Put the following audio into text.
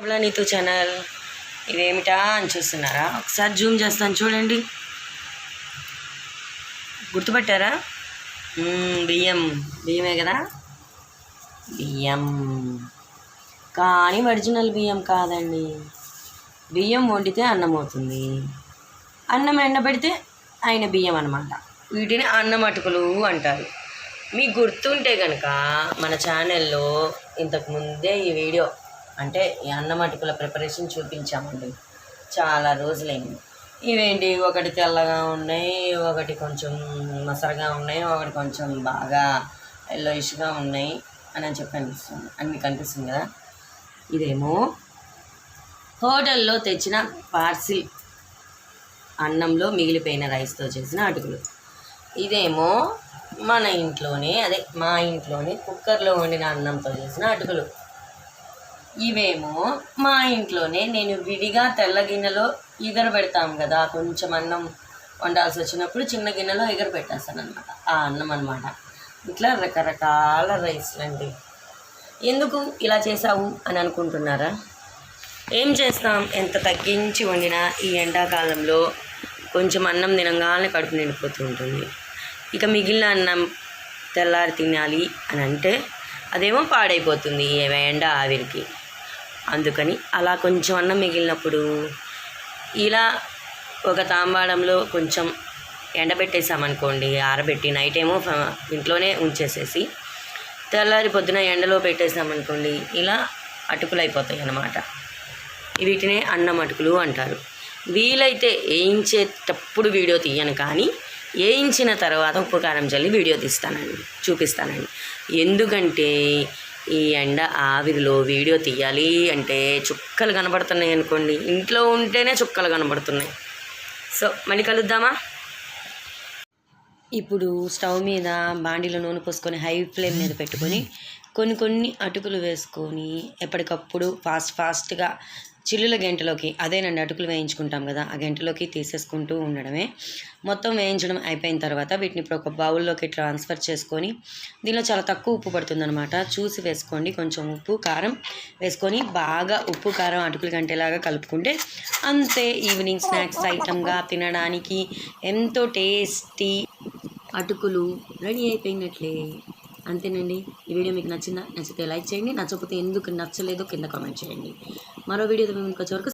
కమలా Neetu channel ఇదేమిటా అని చూస్తున్నారా? ఒకసారి జూమ్ చేస్తాను చూడండి. గుర్తుపట్టారా? బియ్యం. బియ్యమే కదా? బియ్యం. కానీ ఒరిజినల్ బియ్యం కాదండి. బియ్యం వండితే అన్నం అవుతుంది. అన్నం ఎండబెడితే ఆయన బియ్యం అనమాట వీటిని అన్నం అటుకులు అంటారు. మీకు గుర్తుంటే కనుక మన ఛానల్లో ఇంతకుముందే ఈ వీడియో అంటే ఈ అన్నం అటుకుల ప్రిపరేషన్ చూపించామండి. చాలా రోజులైంది. ఇవేంటి? ఒకటి తెల్లగా ఉన్నాయి ఒకటి కొంచెం మసరగా ఉన్నాయి ఒకటి కొంచెం బాగా ఎల్లోయిష్గా ఉన్నాయి అని అని చెప్పి అనిపిస్తుంది. అన్ని కనిపిస్తుంది కదా? ఇదేమో హోటల్లో తెచ్చిన పార్సిల్. అన్నంలో మిగిలిపోయిన రైస్తో చేసిన అటుకులు. ఇదేమో మన ఇంట్లోనే అదే మా ఇంట్లోనే కుక్కర్లో వండిన అన్నంతో చేసిన అటుకులు. ఇవేమో మా ఇంట్లోనే నేను విడిగా తెల్ల గిన్నెలో ఎగర పెడతాం కదా కొంచెం అన్నం వండాల్సి వచ్చినప్పుడు చిన్న గిన్నెలో ఎగర పెట్టేస్తాను అనమాట ఆ అన్నం అనమాట ఇట్లా రకరకాల రైస్లు అండి ఎందుకు ఇలా చేసావు అని అనుకుంటున్నారా? ఏం చేస్తాం? ఎంత తగ్గించి వండినా ఈ ఎండాకాలంలో కొంచెం అన్నం తినగానే కడుపు నిండిపోతూ ఉంటుంది. ఇక మిగిలిన అన్నం తెల్లారి తినాలి అని అంటే అదేమో పాడైపోతుంది ఈ ఎండ ఆవిరికి. అందుకని అలా కొంచెం అన్నం మిగిలినప్పుడు ఇలా ఒక తాంబాడంలో కొంచెం ఎండబెట్టేసామనుకోండి ఆరబెట్టి నైట్ ఏమో ఇంట్లోనే ఉంచేసేసి తెల్లారి పొద్దున ఎండలో పెట్టేసామనుకోండి ఇలా అటుకులు అయిపోతాయి అన్నమాట వీటినే అన్నం అటుకులు అంటారు. వీలైతే వేయించేటప్పుడు వీడియో తీయను కానీ వేయించిన తర్వాత ఉప్పు కారం చల్లి వీడియో తీస్తానండి చూపిస్తానండి. ఎందుకంటే ఈ ఎండ ఆవిరిలో వీడియో తీయాలి అంటే చుక్కలు కనబడుతున్నాయి అనుకోండి ఇంట్లో ఉంటేనే చుక్కలు కనబడుతున్నాయి. సో మళ్ళీ కలుద్దామా? ఇప్పుడు స్టవ్ మీద బాండీలో నూనె పోసుకొని హై ఫ్లేమ్ మీద పెట్టుకొని కొన్ని కొన్ని అటుకులు వేసుకొని ఎప్పటికప్పుడు ఫాస్ట్ ఫాస్ట్గా చిల్లుల గంటలోకి అదేనండి అటుకులు వేయించుకుంటాం కదా ఆ గంటలోకి తీసేసుకుంటూ ఉండడమే. మొత్తం వేయించడం అయిపోయిన తర్వాత వీటిని ఇప్పుడు ఒక బౌల్లోకి ట్రాన్స్ఫర్ చేసుకొని దీనిలో చాలా తక్కువ ఉప్పు పడుతుందనమాట చూసి వేసుకోండి. కొంచెం ఉప్పు కారం వేసుకొని బాగా ఉప్పు కారం అటుకులు గంటేలాగా కలుపుకుంటే అంతే ఈవినింగ్ స్నాక్స్ ఐటమ్గా తినడానికి ఎంతో టేస్టీ అటుకులు రెడీ అయిపోయినట్లే. అంతేనండి. ఈ వీడియో మీకు నచ్చిందా? నచ్చితే లైక్ చేయండి. నచ్చకపోతే ఎందుకు నచ్చలేదో కింద కామెంట్ చేయండి. మరో వీడియోతో మేము ఇంకొచ్చేవరకు